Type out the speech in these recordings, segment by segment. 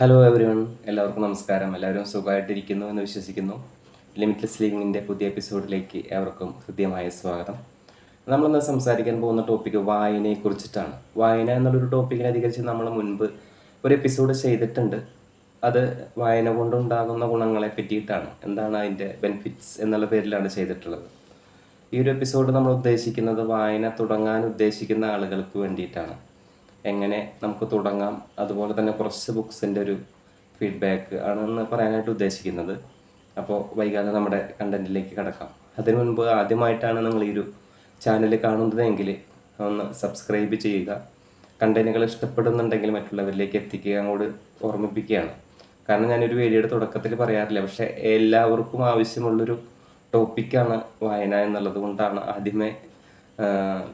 Hello everyone എല്ലാവർക്കും നമസ്കാരം. എല്ലാവരും സുഖമായിട്ടിരിക്കുന്നു എന്ന് വിശ്വസിക്കുന്നു. ലിമിറ്റ്ലെസ് ലിവിങ്ങിന്റെ പുതിയ എപ്പിസോഡിലേക്ക് ഏവർക്കും ഹൃദ്യമായ സ്വാഗതം. നമ്മളിന്ന് സംസാരിക്കാൻ പോകുന്ന ടോപ്പിക്ക് വായനയെ കുറിച്ചിട്ടാണ് വായന എന്നുള്ളൊരു ടോപ്പിക്കിനെ അധികരിച്ച് നമ്മൾ മുൻപ് ഒരു എപ്പിസോഡ് ചെയ്തിട്ടുണ്ട്. അത് വായന കൊണ്ടുണ്ടാകുന്ന ഗുണങ്ങളെ പറ്റിയിട്ടാണ്. എന്താണ് അതിന്റെ ബെനിഫിറ്റ്സ് എന്നുള്ള പേരിലാണ് ചെയ്തിട്ടുള്ളത്. ഈ ഒരു എപ്പിസോഡ് നമ്മൾ ഉദ്ദേശിക്കുന്നത് വായന തുടങ്ങാൻ ഉദ്ദേശിക്കുന്ന ആളുകൾക്ക് വേണ്ടിയിട്ടാണ്. എങ്ങനെ നമുക്ക് തുടങ്ങാം. അതുപോലെ തന്നെ കുറച്ച് ബുക്സിന്റെ ഒരു ഫീഡ്ബാക്ക് ആണെന്ന് പറയാനായിട്ട് ഉദ്ദേശിക്കുന്നത്. അപ്പോൾ വൈകാതെ നമ്മുടെ കണ്ടന്റിലേക്ക് കിടക്കാം. അതിനു മുൻപ് ആദ്യമായിട്ടാണ് നിങ്ങൾ ഈ ഒരു ചാനൽ കാണുന്നതെങ്കിൽ ഒന്ന് സബ്സ്ക്രൈബ് ചെയ്യുക. കണ്ടന്റുകൾ ഇഷ്ടപ്പെടുന്നുണ്ടെങ്കിൽ മറ്റുള്ളവരിലേക്ക് എത്തിക്കുക അങ്ങോട്ട് ഓർമ്മിപ്പിക്കുകയാണ്. കാരണം ഞാനൊരു വീഡിയോയുടെ തുടക്കത്തിൽ പറയാറില്ല. പക്ഷേ എല്ലാവർക്കും ആവശ്യമുള്ളൊരു ടോപ്പിക്കാണ് വായന എന്നുള്ളത് കൊണ്ടാണ് ആദ്യമേ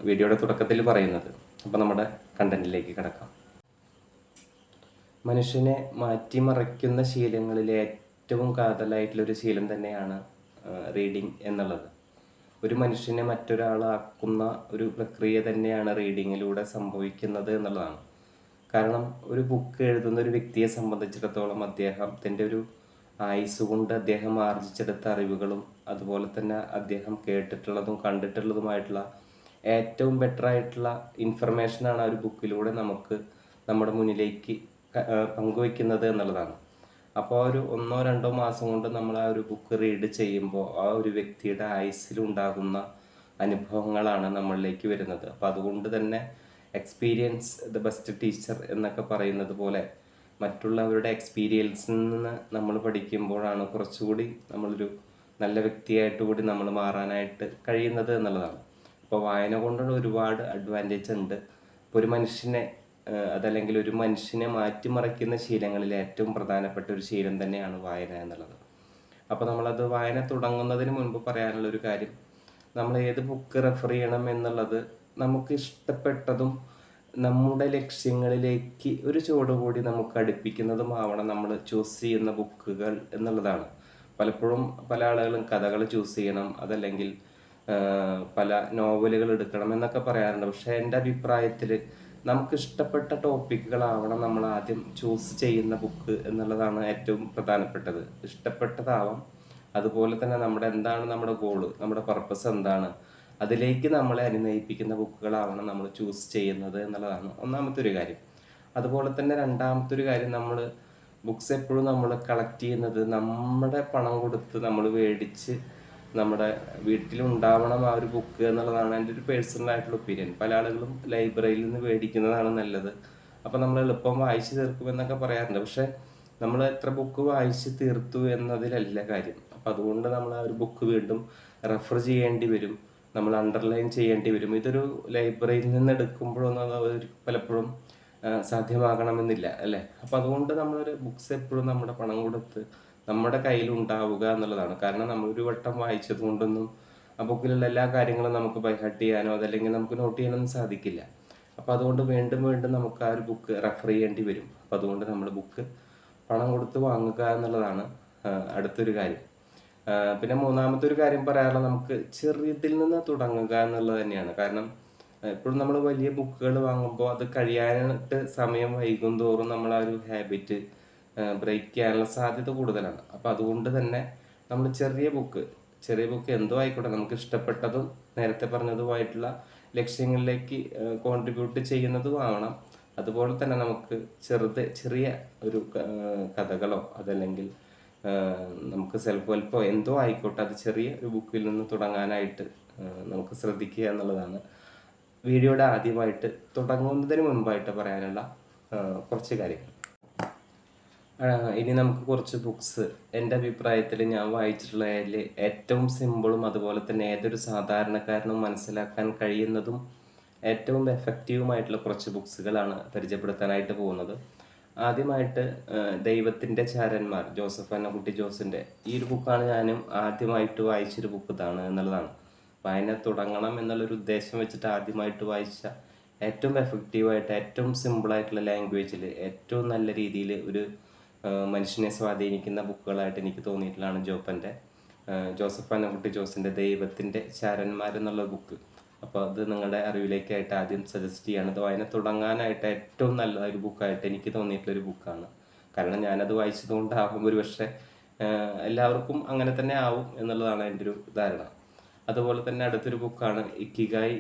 വീഡിയോയുടെ തുടക്കത്തിൽ പറയുന്നത്. അപ്പോൾ നമ്മുടെ കണ്ടന്റിലേക്ക് കിടക്കാം. മനുഷ്യനെ മാറ്റിമറിക്കുന്ന ശീലങ്ങളിൽ ഏറ്റവും കാതലായിട്ടുള്ളൊരു ശീലം തന്നെയാണ് റീഡിങ് എന്നുള്ളത്. ഒരു മനുഷ്യനെ മറ്റൊരാളാക്കുന്ന ഒരു പ്രക്രിയ തന്നെയാണ് റീഡിങ്ങിലൂടെ സംഭവിക്കുന്നത് എന്നുള്ളതാണ്. കാരണം ഒരു ബുക്ക് എഴുതുന്ന ഒരു വ്യക്തിയെ സംബന്ധിച്ചിടത്തോളം അദ്ദേഹത്തിന്റെ ഒരു ആയുസ് കൊണ്ട് അദ്ദേഹം ആർജിച്ചെടുത്ത അറിവുകളും അതുപോലെ തന്നെ അദ്ദേഹം കേട്ടിട്ടുള്ളതും കണ്ടിട്ടുള്ളതുമായിട്ടുള്ള ഏറ്റവും ബെറ്റർ ആയിട്ടുള്ള ഇൻഫർമേഷനാണ് ആ ഒരു ബുക്കിലൂടെ നമുക്ക് നമ്മുടെ മുന്നിലേക്ക് പങ്കുവെക്കുന്നത് എന്നുള്ളതാണ്. അപ്പോൾ ഒരു ഒന്നോ രണ്ടോ മാസം കൊണ്ട് നമ്മൾ ആ ഒരു ബുക്ക് റീഡ് ചെയ്യുമ്പോൾ ആ ഒരു വ്യക്തിയുടെ ആയുസ്സിലുണ്ടാകുന്ന അനുഭവങ്ങളാണ് നമ്മളിലേക്ക് വരുന്നത്. അപ്പം അതുകൊണ്ട് തന്നെ എക്സ്പീരിയൻസ് ദ ബെസ്റ്റ് ടീച്ചർ എന്നൊക്കെ പറയുന്നത് പോലെ മറ്റുള്ളവരുടെ എക്സ്പീരിയൻസിൽ നിന്ന് നമ്മൾ പഠിക്കുമ്പോഴാണ് കുറച്ചുകൂടി നമ്മളൊരു നല്ല വ്യക്തിയായിട്ട് കൂടി നമ്മൾ മാറാനായിട്ട് കഴിയുന്നത് എന്നുള്ളതാണ്. അപ്പോൾ വായന കൊണ്ടുള്ള ഒരുപാട് അഡ്വാന്റേജ് ഉണ്ട്. ഇപ്പോൾ ഒരു മനുഷ്യനെ അതല്ലെങ്കിൽ ഒരു മനുഷ്യനെ മാറ്റിമറിക്കുന്ന ശീലങ്ങളിൽ ഏറ്റവും പ്രധാനപ്പെട്ട ഒരു ശീലം തന്നെയാണ് വായന എന്നുള്ളത്. അപ്പോൾ നമ്മളത് വായന തുടങ്ങുന്നതിന് മുൻപ് പറയാനുള്ള ഒരു കാര്യം നമ്മൾ ഏത് ബുക്ക് റെഫർ ചെയ്യണം എന്നുള്ളത് നമുക്ക് ഇഷ്ടപ്പെട്ടതും നമ്മുടെ ലക്ഷ്യങ്ങളിലേക്ക് ഒരു ചുവട് കൂടി നമുക്ക് അടുപ്പിക്കുന്നതുമാവണം നമ്മൾ ചൂസ് ചെയ്യുന്ന ബുക്കുകൾ എന്നുള്ളതാണ്. പലപ്പോഴും പല ആളുകളും കഥകൾ ചൂസ് ചെയ്യണം അതല്ലെങ്കിൽ പല നോവലുകൾ എടുക്കണം എന്നൊക്കെ പറയാറുണ്ട്. പക്ഷെ എന്റെ അഭിപ്രായത്തിൽ നമുക്ക് ഇഷ്ടപ്പെട്ട ടോപ്പിക്കുകളാവണം നമ്മൾ ആദ്യം ചൂസ് ചെയ്യുന്ന ബുക്ക് എന്നുള്ളതാണ് ഏറ്റവും പ്രധാനപ്പെട്ടത്. ഇഷ്ടപ്പെട്ടതാവാം. അതുപോലെ തന്നെ നമ്മുടെ എന്താണ് നമ്മുടെ ഗോൾ നമ്മുടെ പർപ്പസ് എന്താണ് അതിലേക്ക് നമ്മളെ അനുനയിപ്പിക്കുന്ന ബുക്കുകളാവണം നമ്മൾ ചൂസ് ചെയ്യുന്നത് എന്നുള്ളതാണ് ഒന്നാമത്തെ ഒരു കാര്യം. അതുപോലെ തന്നെ രണ്ടാമത്തെ ഒരു കാര്യം നമ്മൾ ബുക്സ് എപ്പോഴും നമ്മൾ കളക്ട് ചെയ്യുന്നത് നമ്മുടെ പണം കൊടുത്ത് നമ്മൾ മേടിച്ച് നമ്മുടെ വീട്ടിലുണ്ടാവണം ആ ഒരു ബുക്ക് എന്നുള്ളതാണ് എന്റെ ഒരു പേഴ്സണൽ ആയിട്ടുള്ള ഒപ്പീനിയൻ പല ആളുകളും ലൈബ്രറിയിൽ നിന്ന് മേടിക്കുന്നതാണ് നല്ലത്. അപ്പം നമ്മൾ എളുപ്പം വായിച്ച് തീർക്കും എന്നൊക്കെ പറയാറുണ്ട്. പക്ഷേ നമ്മൾ എത്ര ബുക്ക് വായിച്ച് തീർത്തു എന്നതിലല്ല കാര്യം. അപ്പം അതുകൊണ്ട് നമ്മൾ ആ ഒരു ബുക്ക് വീണ്ടും റെഫർ ചെയ്യേണ്ടി വരും. നമ്മൾ അണ്ടർലൈൻ ചെയ്യേണ്ടി വരും. ഇതൊരു ലൈബ്രറിയിൽ നിന്ന് എടുക്കുമ്പോഴൊന്നും പലപ്പോഴും സാധ്യമാകണമെന്നില്ല അല്ലേ? അപ്പം അതുകൊണ്ട് നമ്മളൊരു ബുക്ക്സ് എപ്പോഴും നമ്മുടെ പണം കൊടുത്ത് നമ്മുടെ കയ്യിൽ ഉണ്ടാവുക എന്നുള്ളതാണ്. കാരണം നമ്മൾ ഒരു വട്ടം വായിച്ചത് കൊണ്ടൊന്നും ആ ബുക്കിലുള്ള എല്ലാ കാര്യങ്ങളും നമുക്ക് ബൈഹാർട്ട് ചെയ്യാനോ അതല്ലെങ്കിൽ നമുക്ക് നോട്ട് ചെയ്യാനൊന്നും സാധിക്കില്ല. അപ്പോൾ അതുകൊണ്ട് വീണ്ടും വീണ്ടും നമുക്ക് ആ ഒരു ബുക്ക് റെഫർ ചെയ്യേണ്ടി വരും. അപ്പോൾ അതുകൊണ്ട് നമ്മൾ ബുക്ക് പണം കൊടുത്ത് വാങ്ങുക എന്നുള്ളതാണ് അടുത്തൊരു കാര്യം. പിന്നെ മൂന്നാമത്തെ ഒരു കാര്യം പറയാനുള്ളത് നമുക്ക് ചെറിയതിൽ നിന്ന് തുടങ്ങുക എന്നുള്ളത് തന്നെയാണ്. കാരണം എപ്പോഴും നമ്മൾ വലിയ ബുക്കുകൾ വാങ്ങുമ്പോൾ അത് കഴിയാനായിട്ട് സമയം വൈകും തോറും നമ്മൾ ആ ഒരു ഹാബിറ്റ് ബ്രേക്ക് ചെയ്യാനുള്ള സാധ്യത കൂടുതലാണ്. അപ്പോൾ അതുകൊണ്ട് തന്നെ നമ്മൾ ചെറിയ ബുക്ക് ചെറിയ ബുക്ക് എന്തോ ആയിക്കോട്ടെ നമുക്ക് ഇഷ്ടപ്പെട്ടതും നേരത്തെ പറഞ്ഞതുമായിട്ടുള്ള ലക്ഷ്യങ്ങളിലേക്ക് കോൺട്രിബ്യൂട്ട് ചെയ്യുന്നതും ആവണം. അതുപോലെ തന്നെ നമുക്ക് ചെറുത് ചെറിയ ഒരു കഥകളോ അതല്ലെങ്കിൽ നമുക്ക് സെൽഫ് ഹെൽപ്പോ എന്തോ ആയിക്കോട്ടെ അത് ചെറിയ ഒരു ബുക്കിൽ നിന്ന് തുടങ്ങാനായിട്ട് നമുക്ക് ശ്രദ്ധിക്കുക എന്നുള്ളതാണ്. വീഡിയോയുടെ ആദ്യമായിട്ട് തുടങ്ങുന്നതിന് മുൻപായിട്ട് പറയാനുള്ള കുറച്ച് കാര്യങ്ങൾ. ഇനി നമുക്ക് കുറച്ച് ബുക്സ് എന്റെ അഭിപ്രായത്തിൽ ഞാൻ വായിച്ചിട്ടുള്ളതിൽ ഏറ്റവും സിമ്പിളും അതുപോലെ തന്നെ ഏതൊരു സാധാരണക്കാരനും മനസ്സിലാക്കാൻ കഴിയുന്നതും ഏറ്റവും എഫക്റ്റീവുമായിട്ടുള്ള കുറച്ച് ബുക്സുകളാണ് പരിചയപ്പെടുത്താനായിട്ട് പോകുന്നത്. ആദ്യമായിട്ട് ദൈവത്തിന്റെ ചാരന്മാർ ജോസഫ് അന്നക്കുട്ടി ജോസിന്റെ ഈ ഒരു ബുക്കാണ് ഞാനും ആദ്യമായിട്ട് വായിച്ചൊരു ബുക്ക് ഇതാണ് എന്നുള്ളതാണ്. വായന തുടങ്ങണം എന്നുള്ളൊരു ഉദ്ദേശം വെച്ചിട്ട് ആദ്യമായിട്ട് വായിച്ച ഏറ്റവും എഫക്റ്റീവായിട്ട് ഏറ്റവും സിമ്പിളായിട്ടുള്ള ലാംഗ്വേജിൽ ഏറ്റവും നല്ല രീതിയിൽ ഒരു മനുഷ്യനെ സ്വാധീനിക്കുന്ന ബുക്കുകളായിട്ട് എനിക്ക് തോന്നിയിട്ടുള്ളതാണ് ജോപ്പന്റെ ജോസഫ് അനക്കുട്ടി ജോസിന്റെ ദൈവത്തിന്റെ ചാരന്മാർ എന്നുള്ള ബുക്ക്. അപ്പോൾ അത് നിങ്ങളുടെ അറിവിലേക്കായിട്ട് ആദ്യം സജസ്റ്റ് ചെയ്യാണ്. അത് വായന തുടങ്ങാനായിട്ട് ഏറ്റവും നല്ല ഒരു ബുക്കായിട്ട് എനിക്ക് തോന്നിയിട്ടുള്ള ഒരു ബുക്കാണ്. കാരണം ഞാനത് വായിച്ചതുകൊണ്ടാകും ഒരു പക്ഷേ എല്ലാവർക്കും അങ്ങനെ തന്നെ ആവും എന്നുള്ളതാണ് എന്റെ ഒരു ധാരണ. അതുപോലെ തന്നെ അടുത്തൊരു ബുക്കാണ് ഇക്കിഗായി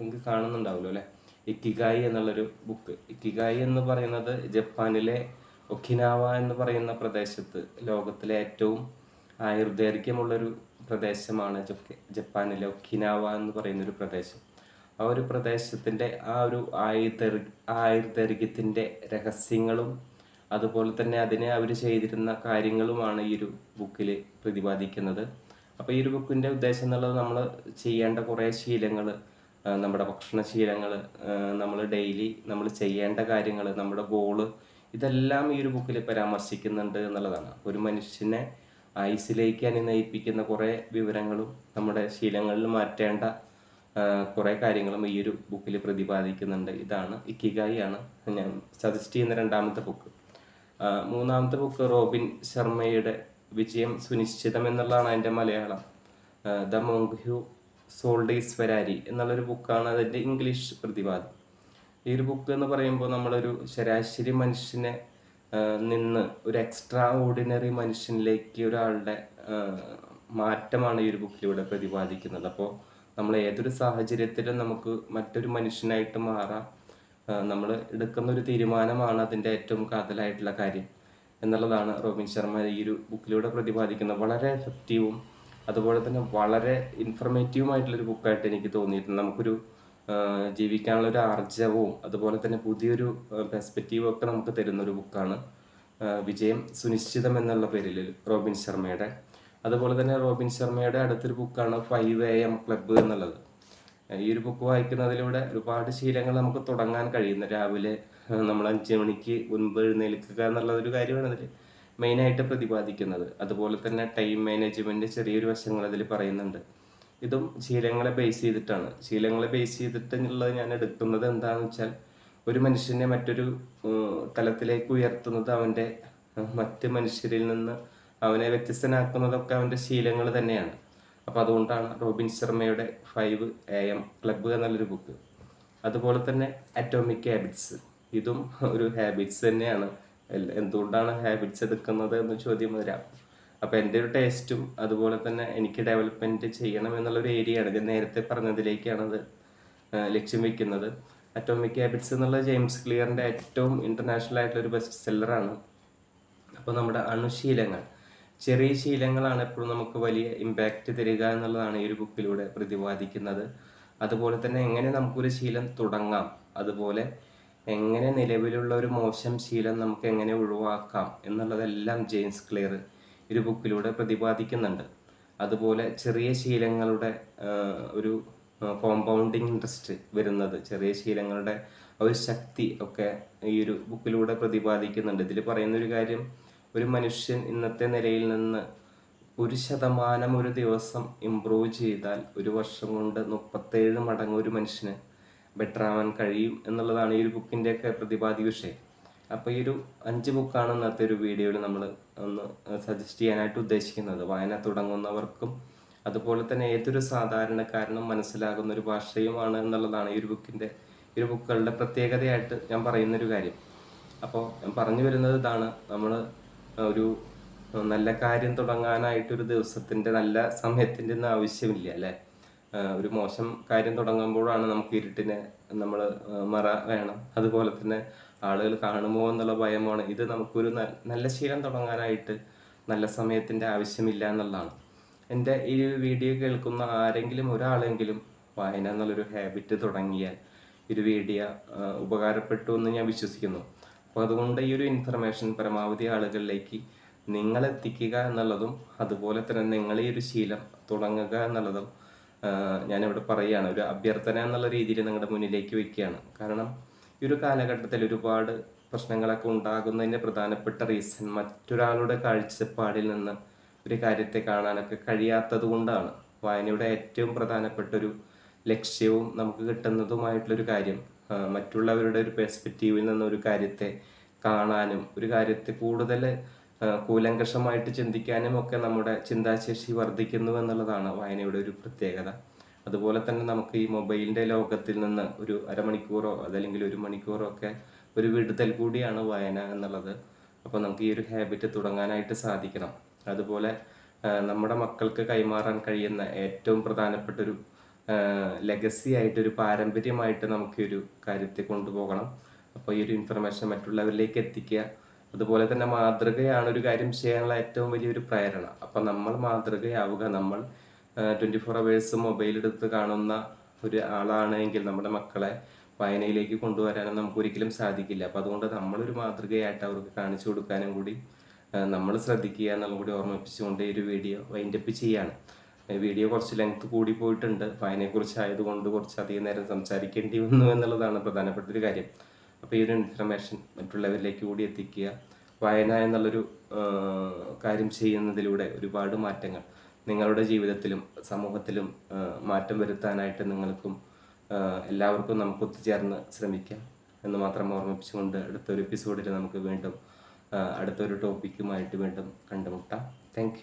എനിക്ക് കാണുന്നുണ്ടാവുമല്ലോ അല്ലേ? ഇക്കിഗായി എന്നുള്ളൊരു ബുക്ക്. ഇക്കിഗായി എന്ന് പറയുന്നത് ജപ്പാനിലെ ഒക്കിനാവ എന്ന് പറയുന്ന പ്രദേശത്ത് ലോകത്തിലെ ഏറ്റവും ആയുർദൈർഘ്യമുള്ളൊരു പ്രദേശമാണ് ജപ്പാനിലെ ഒക്കിനാവ എന്ന് പറയുന്ന ഒരു പ്രദേശം. ആ ഒരു പ്രദേശത്തിന്റെ ആ ഒരു ആയുർദൈർ ആയുർദൈർഘ്യത്തിന്റെ രഹസ്യങ്ങളും അതുപോലെ തന്നെ അതിനെ അവർ ചെയ്തിരുന്ന കാര്യങ്ങളുമാണ് ഈ ഒരു ബുക്കിൽ പ്രതിപാദിക്കുന്നത്. അപ്പോൾ ഈ ഒരു ബുക്കിന്റെ ഉദ്ദേശം എന്നുള്ളത് നമ്മൾ ചെയ്യേണ്ട കുറേ ശീലങ്ങൾ നമ്മുടെ ഭക്ഷണശീലങ്ങൾ നമ്മൾ ഡെയിലി നമ്മൾ ചെയ്യേണ്ട കാര്യങ്ങൾ നമ്മുടെ ഗോൾ ഇതെല്ലാം ഈ ഒരു ബുക്കിൽ പരാമർശിക്കുന്നുണ്ട് എന്നുള്ളതാണ്. ഒരു മനുഷ്യനെ ആയുസിലേക്ക് അനുനയിപ്പിക്കുന്ന കുറേ വിവരങ്ങളും നമ്മുടെ ശീലങ്ങളിൽ മാറ്റേണ്ട കുറേ കാര്യങ്ങളും ഈ ഒരു ബുക്കിൽ പ്രതിപാദിക്കുന്നുണ്ട്. ഇതാണ് ഇക്കിഗായി ആണ് ഞാൻ സജസ്റ്റ് ചെയ്യുന്ന രണ്ടാമത്തെ ബുക്ക്. മൂന്നാമത്തെ ബുക്ക് റോബിൻ ശർമ്മയുടെ വിജയം സുനിശ്ചിതം എന്നുള്ളതാണ് അതിന്റെ Malayalam. The monk who sold his Ferrari എന്നുള്ളൊരു ബുക്കാണ് അതിന്റെ ഇംഗ്ലീഷ് പ്രതിപാദം ഈ ഒരു ബുക്ക് എന്ന് പറയുമ്പോൾ നമ്മളൊരു ശരാശരി മനുഷ്യനെ നിന്ന് ഒരു എക്സ്ട്രാ ഓർഡിനറി മനുഷ്യനിലേക്ക് ഒരാളുടെ മാറ്റമാണ് ഈ ഒരു ബുക്കിലൂടെ പ്രതിപാദിക്കുന്നത്. അപ്പോൾ നമ്മൾ ഏതൊരു സാഹചര്യത്തിലും നമുക്ക് മറ്റൊരു മനുഷ്യനായിട്ട് മാറാം. നമ്മൾ എടുക്കുന്ന ഒരു തീരുമാനമാണ് അതിന്റെ ഏറ്റവും കാതലായിട്ടുള്ള കാര്യം എന്നുള്ളതാണ് റോബിൻ ശർമ്മ ഈ ഒരു ബുക്കിലൂടെ പ്രതിപാദിക്കുന്നത്. വളരെ എഫക്റ്റീവും അതുപോലെ തന്നെ വളരെ ഇൻഫർമേറ്റീവുമായിട്ടുള്ളൊരു ബുക്കായിട്ട് എനിക്ക് തോന്നിയിട്ടുണ്ട്. നമുക്കൊരു ജീവിക്കാനുള്ള ഒരു ആർജവും അതുപോലെ തന്നെ പുതിയൊരു പെർസ്പെക്റ്റീവും ഒക്കെ നമുക്ക് തരുന്ന ഒരു ബുക്കാണ് വിജയം സുനിശ്ചിതം എന്നുള്ള പേരിൽ റോബിൻ ശർമ്മയുടെ. അതുപോലെ തന്നെ റോബിൻ ശർമ്മയുടെ അടുത്തൊരു ബുക്കാണ് ഫൈവ് എ എം ക്ലബ്ബ് എന്നുള്ളത്. ഈ ഒരു ബുക്ക് വായിക്കുന്നതിലൂടെ ഒരുപാട് ശീലങ്ങൾ നമുക്ക് തുടങ്ങാൻ കഴിയുന്ന. രാവിലെ നമ്മൾ അഞ്ച് മണിക്ക് മുൻപ് എഴുന്നേൽക്കുക എന്നുള്ള ഒരു കാര്യമാണ് അതിൽ മെയിനായിട്ട് പ്രതിപാദിക്കുന്നത്. അതുപോലെ തന്നെ ടൈം മാനേജ്മെന്റ് ചെറിയൊരു വശങ്ങൾ അതിൽ പറയുന്നുണ്ട്. ഇതും ശീലങ്ങളെ ബേസ് ചെയ്തിട്ടാണ്. ശീലങ്ങളെ ബേസ് ചെയ്തിട്ടുള്ളത് ഞാൻ എടുക്കുന്നത് എന്താണെന്ന് വെച്ചാൽ ഒരു മനുഷ്യനെ മറ്റൊരു തലത്തിലേക്ക് ഉയർത്തുന്നത് അവന്റെ മറ്റ് മനുഷ്യരിൽ നിന്ന് അവനെ വ്യത്യസ്തനാക്കുന്നതൊക്കെ അവന്റെ ശീലങ്ങൾ തന്നെയാണ്. അപ്പോൾ അതുകൊണ്ടാണ് റോബിൻ ശർമ്മയുടെ ഫൈവ് എ എം ക്ലബ്ബ് എന്നുള്ളൊരു ബുക്ക് അതുപോലെ തന്നെ അറ്റോമിക് ഹാബിറ്റ്സ് ഇതും ഒരു ഹാബിറ്റ്സ് തന്നെയാണ്. എന്തുകൊണ്ടാണ് ഹാബിറ്റ്സ് എടുക്കുന്നത് എന്ന് ചോദ്യം വരാം. അപ്പോൾ എന്റെ ഒരു ടേസ്റ്റും അതുപോലെ തന്നെ എനിക്ക് ഡെവലപ്മെന്റ് ചെയ്യണം എന്നുള്ള എന്നുള്ളൊരു ഏരിയയാണ് ഞാൻ നേരത്തെ പറഞ്ഞതിലേക്കാണത് അത് ലക്ഷ്യം വെക്കുന്നത്. അറ്റോമിക് ഹാബിറ്റ്സ് എന്നുള്ള ജെയിംസ് ക്ലിയറിന്റെ ഏറ്റവും ഇന്റർനാഷണൽ ആയിട്ടുള്ള ഒരു ബെസ്റ്റ് സെല്ലറാണ് അപ്പോൾ നമ്മുടെ അണുശീലങ്ങൾ ചെറിയ ശീലങ്ങളാണ് എപ്പോഴും നമുക്ക് വലിയ ഇമ്പാക്റ്റ് തരിക എന്നുള്ളതാണ് ഈ ഒരു ബുക്കിലൂടെ പ്രതിപാദിക്കുന്നത്. അതുപോലെ തന്നെ എങ്ങനെ നമുക്കൊരു ശീലം തുടങ്ങാം അതുപോലെ എങ്ങനെ നിലവിലുള്ള ഒരു മോശം ശീലം നമുക്ക് എങ്ങനെ ഒഴിവാക്കാം എന്നുള്ളതെല്ലാം ജെയിംസ് ക്ലിയർ ഒരു ബുക്കിലൂടെ പ്രതിപാദിക്കുന്നുണ്ട്. അതുപോലെ ചെറിയ ശീലങ്ങളുടെ ഒരു കോമ്പൗണ്ടിങ് ഇൻട്രസ്റ്റ് വരുന്നത് ചെറിയ ശീലങ്ങളുടെ ഒരു ശക്തി ഒക്കെ ഈ ഒരു ബുക്കിലൂടെ പ്രതിപാദിക്കുന്നുണ്ട്. ഇതിൽ പറയുന്ന ഒരു കാര്യം ഒരു മനുഷ്യൻ ഇന്നത്തെ നിലയിൽ നിന്ന് ഒരു ശതമാനം ഒരു ദിവസം ഇമ്പ്രൂവ് ചെയ്താൽ ഒരു വർഷം കൊണ്ട് മുപ്പത്തേഴ് മടങ്ങ് ഒരു മനുഷ്യന് ബെറ്റർ ആവാൻ കഴിയും എന്നുള്ളതാണ് ഈ ഒരു ബുക്കിന്റെയൊക്കെ പ്രതിപാദ്യ വിഷയം. അപ്പോൾ ഈ ഒരു അഞ്ച് ബുക്കാണ് ഇന്നത്തെ ഒരു വീഡിയോയിൽ നമ്മൾ ഒന്ന് സജസ്റ്റ് ചെയ്യാനായിട്ട് ഉദ്ദേശിക്കുന്നത്. വായന തുടങ്ങുന്നവർക്കും അതുപോലെ തന്നെ ഏതൊരു സാധാരണക്കാരനും മനസ്സിലാകുന്ന ഒരു ഭാഷയുമാണ് എന്നുള്ളതാണ് ഈ ഒരു ബുക്കിന്റെ ഈ ഒരു ബുക്കുകളുടെ പ്രത്യേകതയായിട്ട് ഞാൻ പറയുന്നൊരു കാര്യം. അപ്പോൾ ഞാൻ പറഞ്ഞു വരുന്നത് ഇതാണ്. നമ്മൾ ഒരു നല്ല കാര്യം തുടങ്ങാനായിട്ട് ഒരു ദിവസത്തിന്റെ നല്ല സമയത്തിന്റെ ഒന്നും ആവശ്യമില്ല അല്ലേ? ഒരു മോശം കാര്യം തുടങ്ങുമ്പോഴാണ് നമുക്ക് ഇരുട്ടിനെ നമ്മൾ മറ വേണം. അതുപോലെ തന്നെ ആളുകൾ കാണുമോ എന്നുള്ള ഭയമാണ്. ഇത് നമുക്കൊരു നല്ല ശീലം തുടങ്ങാനായിട്ട് നല്ല സമയത്തിന്റെ ആവശ്യമില്ല എന്നുള്ളതാണ്. എന്റെ ഈ വീഡിയോ കേൾക്കുന്ന ആരെങ്കിലും ഒരാളെങ്കിലും വായന എന്നുള്ളൊരു ഹാബിറ്റ് തുടങ്ങിയാൽ ഒരു വീഡിയോ ഉപകാരപ്പെട്ടു എന്ന് ഞാൻ വിശ്വസിക്കുന്നു. അപ്പോൾ അതുകൊണ്ട് ഈ ഒരു ഇൻഫർമേഷൻ പരമാവധി ആളുകളിലേക്ക് നിങ്ങളെത്തിക്കുക എന്നുള്ളതും അതുപോലെ തന്നെ നിങ്ങൾ ഈ ഒരു ശീലം തുടങ്ങുക എന്നുള്ളതും ഞാനിവിടെ പറയുകയാണ്. ഒരു അഭ്യർത്ഥന എന്നുള്ള രീതിയിൽ നിങ്ങളുടെ മുന്നിലേക്ക് വയ്ക്കുകയാണ്. കാരണം ഈ ഒരു കാലഘട്ടത്തിൽ ഒരുപാട് പ്രശ്നങ്ങളൊക്കെ ഉണ്ടാകുന്നതിന്റെ പ്രധാനപ്പെട്ട റീസൺ മറ്റൊരാളുടെ കാഴ്ചപ്പാടിൽ നിന്ന് ഒരു കാര്യത്തെ കാണാനൊക്കെ കഴിയാത്തത് കൊണ്ടാണ്. വായനയുടെ ഏറ്റവും പ്രധാനപ്പെട്ട ഒരു ലക്ഷ്യവും നമുക്ക് കിട്ടുന്നതുമായിട്ടുള്ളൊരു കാര്യം മറ്റുള്ളവരുടെ ഒരു പെർസ്പെക്റ്റീവിൽ നിന്ന് ഒരു കാര്യത്തെ കാണാനും ഒരു കാര്യത്തെ കൂടുതൽ കൂലങ്കഷമായിട്ട് ചിന്തിക്കാനും ഒക്കെ നമ്മുടെ ചിന്താശേഷി വർദ്ധിക്കുന്നു എന്നുള്ളതാണ് വായനയുടെ ഒരു പ്രത്യേകത. അതുപോലെ തന്നെ നമുക്ക് ഈ മൊബൈലിന്റെ ലോകത്തിൽ നിന്ന് ഒരു അരമണിക്കൂറോ അതല്ലെങ്കിൽ ഒരു മണിക്കൂറോ ഒക്കെ ഒരു വിടുതൽ കൂടിയാണ് വായന എന്നുള്ളത്. അപ്പോൾ നമുക്ക് ഈ ഒരു ഹാബിറ്റ് തുടങ്ങാനായിട്ട് സാധിക്കണം. അതുപോലെ നമ്മുടെ മക്കൾക്ക് കൈമാറാൻ കഴിയുന്ന ഏറ്റവും പ്രധാനപ്പെട്ട ഒരു ലെഗസി ആയിട്ട് ഒരു പാരമ്പര്യമായിട്ട് നമുക്ക് ഒരു കാര്യത്തെ കൊണ്ടുപോകണം. അപ്പോൾ ഈ ഒരു ഇൻഫർമേഷൻ മറ്റുള്ളവരിലേക്ക് എത്തിക്കുക. അതുപോലെ തന്നെ മാതൃകയാണ് ഒരു കാര്യം ചെയ്യാനുള്ള ഏറ്റവും വലിയൊരു പ്രേരണ. അപ്പം നമ്മൾ മാതൃകയാവുക നമ്മൾ ട്വന്റി ഫോർ അവേഴ്സ് മൊബൈൽ എടുത്ത് കാണുന്ന ഒരു ആളാണെങ്കിൽ നമ്മുടെ മക്കളെ വായനയിലേക്ക് കൊണ്ടുവരാനും നമുക്ക് ഒരിക്കലും സാധിക്കില്ല. അപ്പം അതുകൊണ്ട് നമ്മളൊരു മാതൃകയായിട്ട് അവർക്ക് കാണിച്ചു കൊടുക്കാനും കൂടി നമ്മൾ ശ്രദ്ധിക്കുക എന്നുള്ള കൂടി ഓർമ്മിപ്പിച്ചുകൊണ്ട് ഈ ഒരു വീഡിയോ വൈൻഡപ്പ് ചെയ്യാണ്. വീഡിയോ കുറച്ച് ലെങ്ത് കൂടി പോയിട്ടുണ്ട്. വായനയെക്കുറിച്ച് ആയതുകൊണ്ട് കുറച്ച് അധികം നേരം സംസാരിക്കേണ്ടി വന്നു എന്നുള്ളതാണ് പ്രധാനപ്പെട്ട ഒരു കാര്യം. അപ്പോൾ ഈ ഒരു ഇൻഫർമേഷൻ മറ്റുള്ളവരിലേക്ക് കൂടി എത്തിക്കുക വായന എന്നുള്ളൊരു കാര്യം ചെയ്യുന്നതിലൂടെ ഒരുപാട് മാറ്റങ്ങൾ. നിങ്ങളുടെ ജീവിതത്തിലും സമൂഹത്തിലും മാറ്റം വരുത്താനായിട്ട് നിങ്ങൾക്കും എല്ലാവർക്കും നമുക്ക് ഒത്തുചേർന്ന് ശ്രമിക്കാം എന്ന് മാത്രം ഓർമ്മിപ്പിച്ചുകൊണ്ട് അടുത്തൊരു എപ്പിസോഡിൽ നമുക്ക് വീണ്ടും അടുത്തൊരു ടോപ്പിക്കുമായിട്ട് വീണ്ടും കണ്ടുമുട്ടാം. താങ്ക്